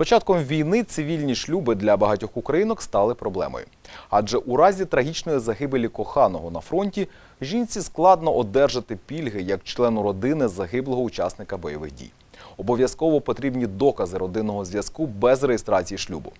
початком війни цивільні шлюби для багатьох українок стали проблемою. Адже у разі трагічної загибелі коханого на фронті жінці складно одержати пільги як члену родини загиблого учасника бойових дій. Обов'язково потрібні докази родинного зв'язку без реєстрації шлюбу.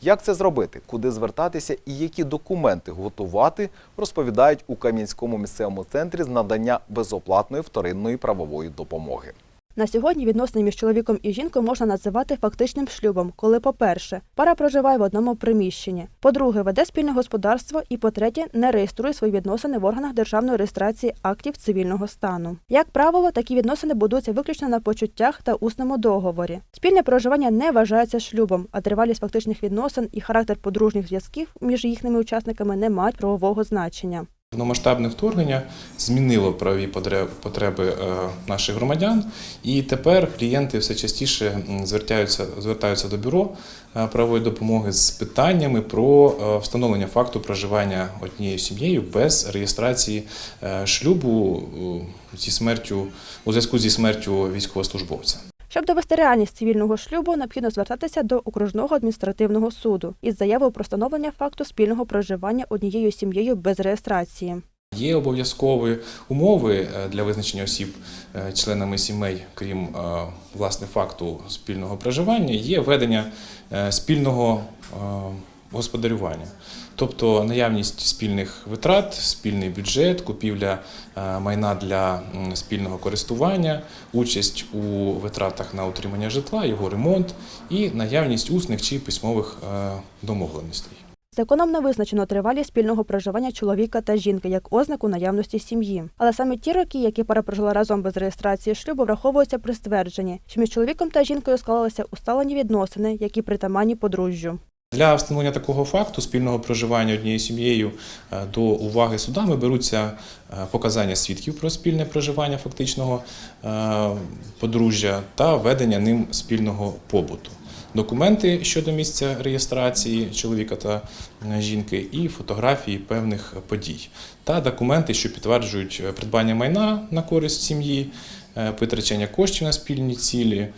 Як це зробити, куди звертатися і які документи готувати, розповідають у Кам'янському місцевому центрі з надання безоплатної вторинної правової допомоги. На сьогодні відносини між чоловіком і жінкою можна називати фактичним шлюбом, коли, по-перше, пара проживає в одному приміщенні, по-друге, веде спільне господарство і, по-третє, не реєструє свої відносини в органах державної реєстрації актів цивільного стану. Як правило, такі відносини будуються виключно на почуттях та усному договорі. Спільне проживання не вважається шлюбом, а тривалість фактичних відносин і характер подружніх зв'язків між їхніми учасниками не мають правового значення. Повномасштабне вторгнення змінило правові потреб- потреби е, наших громадян, і тепер клієнти все частіше звертаються, звертаються до бюро е, правової допомоги з питаннями про е, встановлення факту проживання однією сім'єю без реєстрації шлюбу зі смертю у зв'язку зі смертю військовослужбовця. Щоб довести реальність цивільного шлюбу, необхідно звертатися до окружного адміністративного суду із заявою про встановлення факту спільного проживання однією сім'єю без реєстрації. Є обов'язкові умови е, для визначення осіб е, членами сімей, крім е, власне факту спільного проживання, є ведення спільного господарювання, тобто наявність спільних витрат, спільний бюджет, купівля е, майна для спільного користування, участь у витратах на утримання житла, його ремонт і наявність усних чи письмових е, домовленостей. Законом не визначено тривалість спільного проживання чоловіка та жінки як ознаку наявності сім'ї. Але саме ті роки, які пара прожила разом без реєстрації шлюбу, враховуються при ствердженні, що між чоловіком та жінкою склалися усталені відносини, які притаманні подружжю. Для встановлення такого факту спільного проживання однією сім'єю е, до уваги судами беруться е, показання свідків про спільне проживання фактичного е, подружжя та ведення ним спільного побуту. Документи щодо місця реєстрації чоловіка та жінки і фотографії певних подій, та документи, що підтверджують придбання майна на користь сім'ї, витрачання коштів на спільні цілі,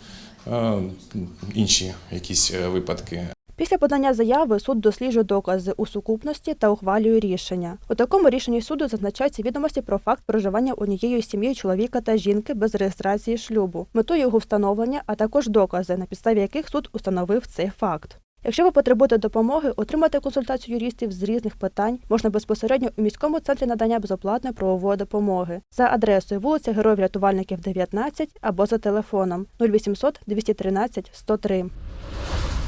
інші якісь випадки. Після подання заяви суд досліджує докази у сукупності та ухвалює рішення. У такому рішенні суду зазначаються відомості про факт проживання однією сім'єю чоловіка та жінки без реєстрації шлюбу, мету його встановлення, а також докази, на підставі яких суд установив цей факт. Якщо ви потребуєте допомоги, отримати консультацію юристів з різних питань можна безпосередньо у міському центрі надання безоплатної правової допомоги за адресою вулиця Героїв Рятувальників 19 або за телефоном 0800 213 103.